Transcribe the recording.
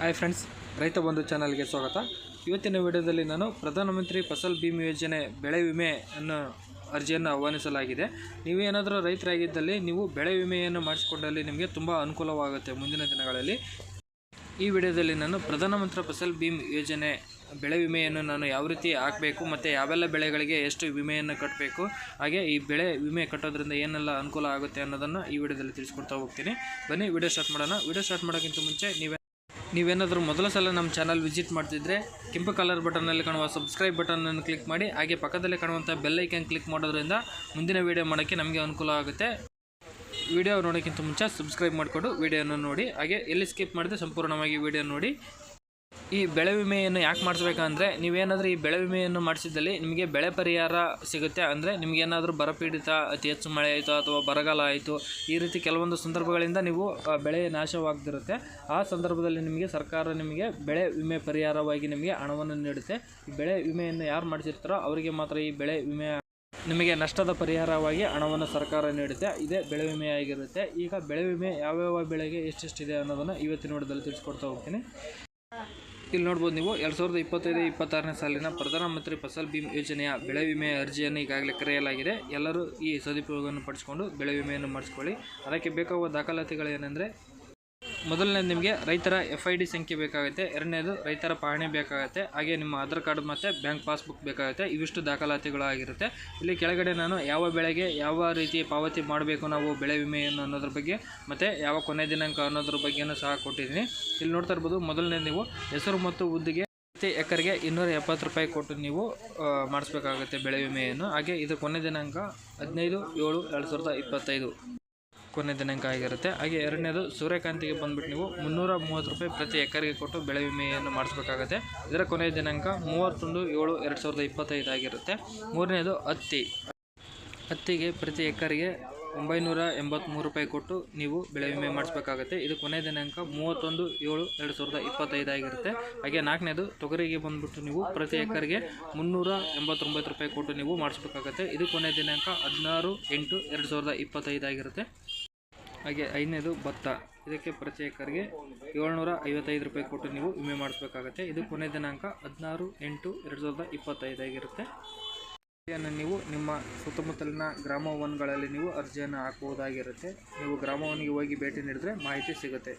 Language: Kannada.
ಹಾಯ್ ಫ್ರೆಂಡ್ಸ್ ರೈತ ಬಂಧು ಚಾನಲ್ಗೆ ಸ್ವಾಗತ. ಇವತ್ತಿನ ವಿಡಿಯೋದಲ್ಲಿ ನಾನು ಪ್ರಧಾನಮಂತ್ರಿ ಫಸಲ್ ಭೀಮಾ ಯೋಜನೆ ಬೆಳೆ ವಿಮೆ ಅನ್ನು ಅರ್ಜಿಯನ್ನು ಆಹ್ವಾನಿಸಲಾಗಿದೆ. ನೀವೇನಾದರೂ ರೈತರಾಗಿದ್ದಲ್ಲಿ ನೀವು ಬೆಳೆ ವಿಮೆಯನ್ನು ಮಾಡಿಸಿಕೊಂಡಲ್ಲಿ ನಿಮಗೆ ತುಂಬ ಅನುಕೂಲವಾಗುತ್ತೆ ಮುಂದಿನ ದಿನಗಳಲ್ಲಿ. ಈ ವಿಡಿಯೋದಲ್ಲಿ ನಾನು ಪ್ರಧಾನಮಂತ್ರಿ ಫಸಲ್ ಭೀಮ್ ಯೋಜನೆ ಬೆಳೆ ವಿಮೆಯನ್ನು ನಾನು ಯಾವ ರೀತಿ ಹಾಕಬೇಕು ಮತ್ತು ಯಾವೆಲ್ಲ ಬೆಳೆಗಳಿಗೆ ಎಷ್ಟು ವಿಮೆಯನ್ನು ಕಟ್ಟಬೇಕು, ಹಾಗೆ ಈ ಬೆಳೆ ವಿಮೆ ಕಟ್ಟೋದ್ರಿಂದ ಏನೆಲ್ಲ ಅನುಕೂಲ ಆಗುತ್ತೆ ಅನ್ನೋದನ್ನು ಈ ವಿಡಿಯೋದಲ್ಲಿ ತಿಳಿಸ್ಕೊಡ್ತಾ ಹೋಗ್ತೀನಿ. ಬನ್ನಿ, ವಿಡಿಯೋ ಸ್ಟಾರ್ಟ್ ಮಾಡೋಣ. ವಿಡಿಯೋ ಸ್ಟಾರ್ಟ್ ಮಾಡೋಕ್ಕಿಂತ ಮುಂಚೆ ನೀವೇ ನೀವೇನಾದರೂ ಮೊದಲ ಸಲ ನಮ್ಮ ಚಾನಲ್ ವಿಸಿಟ್ ಮಾಡ್ತಿದ್ರೆ ಕೆಂಪು ಕಲರ್ ಬಟನ್ನಲ್ಲಿ ಕಾಣುವ ಸಬ್ಸ್ಕ್ರೈಬ್ ಬಟನನ್ನು ಕ್ಲಿಕ್ ಮಾಡಿ, ಹಾಗೆ ಪಕ್ಕದಲ್ಲಿ ಕಾಣುವಂಥ ಬೆಲ್ಲೈಕನ್ ಕ್ಲಿಕ್ ಮಾಡೋದ್ರಿಂದ ಮುಂದಿನ ವೀಡಿಯೋ ಮಾಡೋಕ್ಕೆ ನಮಗೆ ಅನುಕೂಲ ಆಗುತ್ತೆ. ವಿಡಿಯೋ ನೋಡೋಕ್ಕಿಂತ ಮುಂಚೆ ಸಬ್ಸ್ಕ್ರೈಬ್ ಮಾಡಿಕೊಂಡು ವಿಡಿಯೋನ ನೋಡಿ, ಹಾಗೆ ಎಲ್ಲಿ ಸ್ಕಿಪ್ ಮಾಡಿದ್ರೆ ಸಂಪೂರ್ಣವಾಗಿ ವಿಡಿಯೋ ನೋಡಿ. ಈ ಬೆಳೆ ವಿಮೆಯನ್ನು ಯಾಕೆ ಮಾಡಿಸ್ಬೇಕಂದ್ರೆ, ನೀವೇನಾದರೂ ಈ ಬೆಳೆ ವಿಮೆಯನ್ನು ಮಾಡಿಸಿದಲ್ಲಿ ನಿಮಗೆ ಬೆಳೆ ಪರಿಹಾರ ಸಿಗುತ್ತೆ. ಅಂದರೆ ನಿಮಗೇನಾದರೂ ಬರಪೀಡಿತ, ಅತಿ ಹೆಚ್ಚು ಮಳೆ ಆಯಿತು ಅಥವಾ ಬರಗಾಲ ಆಯಿತು, ಈ ರೀತಿ ಕೆಲವೊಂದು ಸಂದರ್ಭಗಳಿಂದ ನೀವು ಬೆಳೆ ನಾಶವಾಗ್ದಿರುತ್ತೆ ಆ ಸಂದರ್ಭದಲ್ಲಿ ನಿಮಗೆ ಸರ್ಕಾರ ನಿಮಗೆ ಬೆಳೆ ವಿಮೆ ಪರಿಹಾರವಾಗಿ ನಿಮಗೆ ಹಣವನ್ನು ನೀಡುತ್ತೆ. ಈ ಬೆಳೆ ವಿಮೆಯನ್ನು ಯಾರು ಮಾಡಿಸಿರ್ತಾರೋ ಅವರಿಗೆ ಮಾತ್ರ ಈ ಬೆಳೆ ವಿಮೆ ನಿಮಗೆ ನಷ್ಟದ ಪರಿಹಾರವಾಗಿ ಹಣವನ್ನು ಸರ್ಕಾರ ನೀಡುತ್ತೆ. ಇದೇ ಬೆಳೆ ವಿಮೆ ಆಗಿರುತ್ತೆ ಈಗ ಬೆಳೆ ವಿಮೆ ಯಾವ್ಯಾವ ಬೆಳೆಗೆ ಎಷ್ಟೆಷ್ಟಿದೆ ಅನ್ನೋದನ್ನು ಇವತ್ತಿನ ನೋಡಿದಲ್ಲಿ ತಿಳಿಸ್ಕೊಡ್ತಾ ಹೋಗ್ತೀನಿ. ಇಲ್ಲಿ ನೋಡ್ಬೋದು ನೀವು ಎರಡು ಸಾವಿರದ ಇಪ್ಪತ್ತೈದು, ಇಪ್ಪತ್ತಾರನೇ ಸಾಲಿನ ಪ್ರಧಾನಮಂತ್ರಿ ಫಸಲ್ ಭೀಮ್ ಯೋಜನೆಯ ಬೆಳೆ ವಿಮೆ ಅರ್ಜಿಯನ್ನು ಈಗಾಗಲೇ ಕರೆಯಲಾಗಿದೆ. ಎಲ್ಲರೂ ಈ ಸದುಪಯೋಗವನ್ನು ಪಡಿಸ್ಕೊಂಡು ಬೆಳೆ ವಿಮೆಯನ್ನು ಮಾಡಿಸ್ಕೊಳ್ಳಿ. ಅದಕ್ಕೆ ಬೇಕಾಗುವ ದಾಖಲಾತಿಗಳು ಏನೆಂದರೆ ಮೊದಲನೇದು ನಿಮಗೆ ರೈತರ ಎಫ್ ಐ ಡಿ ಸಂಖ್ಯೆ ಬೇಕಾಗುತ್ತೆ. ಎರಡನೇದು ರೈತರ ಪಹಣಿ ಬೇಕಾಗುತ್ತೆ. ಹಾಗೆ ನಿಮ್ಮ ಆಧಾರ್ ಕಾರ್ಡ್ ಮತ್ತು ಬ್ಯಾಂಕ್ ಪಾಸ್ಬುಕ್ ಬೇಕಾಗುತ್ತೆ. ಇವಿಷ್ಟು ದಾಖಲಾತಿಗಳು ಆಗಿರುತ್ತೆ ಇಲ್ಲಿ ಕೆಳಗಡೆ ನಾನು ಯಾವ ಬೆಳೆಗೆ ಯಾವ ರೀತಿ ಪಾವತಿ ಮಾಡಬೇಕು, ನಾವು ಬೆಳೆ ವಿಮೆಯನ್ನು ಅನ್ನೋದ್ರ ಬಗ್ಗೆ ಮತ್ತು ಯಾವ ಕೊನೆ ದಿನಾಂಕ ಅನ್ನೋದ್ರ ಬಗ್ಗೆಯೂ ಸಹ ಕೊಟ್ಟಿದ್ದೀನಿ. ಇಲ್ಲಿ ನೋಡ್ತಾ ಇರ್ಬೋದು, ಮೊದಲನೇ ನೀವು ಹೆಸರು ಮತ್ತು ಉದ್ದಿಗೆ ಪ್ರತಿ ಎಕರೆಗೆ ಇನ್ನೂರ ಎಪ್ಪತ್ತು ರೂಪಾಯಿ ಕೊಟ್ಟು ನೀವು ಮಾಡಿಸ್ಬೇಕಾಗುತ್ತೆ ಬೆಳೆ ವಿಮೆಯನ್ನು. ಹಾಗೆ ಇದು ಕೊನೆ ದಿನಾಂಕ ಹದಿನೈದು ಏಳು ಎರಡು ಸಾವಿರದ ಇಪ್ಪತ್ತೈದು. ಕೊನೆ ದಿನಾಂಕ ಆಗಿರುತ್ತೆ. ಹಾಗೆ ಎರಡನೇದು ಸೂರ್ಯಕಾಂತಿಗೆ ಬಂದ್ಬಿಟ್ಟು ನೀವು ಮುನ್ನೂರ ಮೂವತ್ತು ರೂಪಾಯಿ ಪ್ರತಿ ಎಕರೆಗೆ ಕೊಟ್ಟು ಬೆಳೆ ವಿಮೆಯನ್ನು ಮಾಡಿಸ್ಬೇಕಾಗತ್ತೆ. ಇದರ ಕೊನೆಯ ದಿನಾಂಕ ಮೂವತ್ತೊಂದು ಏಳು ಎರಡು ಸಾವಿರದ ಇಪ್ಪತ್ತೈದು ಆಗಿರುತ್ತೆ. ಮೂರನೇದು ಹತ್ತಿ. ಹತ್ತಿಗೆ ಪ್ರತಿ ಎಕರೆಗೆ ಒಂಬೈನೂರ ಎಂಬತ್ತ್ಮೂರು ರೂಪಾಯಿ ಕೊಟ್ಟು ನೀವು ಬೆಳೆ ವಿಮೆ ಮಾಡಿಸ್ಬೇಕಾಗತ್ತೆ. ಇದು ಕೊನೆಯ ದಿನಾಂಕ ಮೂವತ್ತೊಂದು ಏಳು ಎರಡು ಸಾವಿರದ ಇಪ್ಪತ್ತೈದು ಆಗಿರುತ್ತೆ. ಹಾಗೆ ನಾಲ್ಕನೇದು ತೊಗರಿಗೆ ಬಂದ್ಬಿಟ್ಟು ನೀವು ಪ್ರತಿ ಎಕರೆಗೆ ಮುನ್ನೂರ ಎಂಬತ್ತೊಂಬತ್ತು ರೂಪಾಯಿ ಕೊಟ್ಟು ನೀವು ಮಾಡಿಸ್ಬೇಕಾಗತ್ತೆ. ಇದು ಕೊನೆಯ ದಿನಾಂಕ ಹದಿನಾರು ಎಂಟು ಎರಡು ಸಾವಿರದ ಇಪ್ಪತ್ತೈದು ಆಗಿರುತ್ತೆ. ಹಾಗೆ ಐದನೇದು ಭತ್ತ. ಇದಕ್ಕೆ ಪರಿಚಯಕರಿಗೆ ಏಳ್ನೂರ ಐವತ್ತೈದು ರೂಪಾಯಿ ಕೊಟ್ಟು ನೀವು ವಿಮೆ ಮಾಡಿಸ್ಬೇಕಾಗತ್ತೆ. ಇದು ಕೊನೆ ದಿನಾಂಕ ಹದಿನಾರು ಎಂಟು ಎರಡು ಸಾವಿರದ ಇಪ್ಪತ್ತೈದಾಗಿರುತ್ತೆ ಅರ್ಜಿಯನ್ನು ನೀವು ನಿಮ್ಮ ಸುತ್ತಮುತ್ತಲಿನ ಗ್ರಾಮ ಒನ್ಗಳಲ್ಲಿ ನೀವು ಅರ್ಜಿಯನ್ನು ಹಾಕುವುದಾಗಿರುತ್ತೆ ನೀವು ಗ್ರಾಮ ಒನ್ಗೆ ಹೋಗಿ ಭೇಟಿ ನೀಡಿದ್ರೆ ಮಾಹಿತಿ ಸಿಗುತ್ತೆ.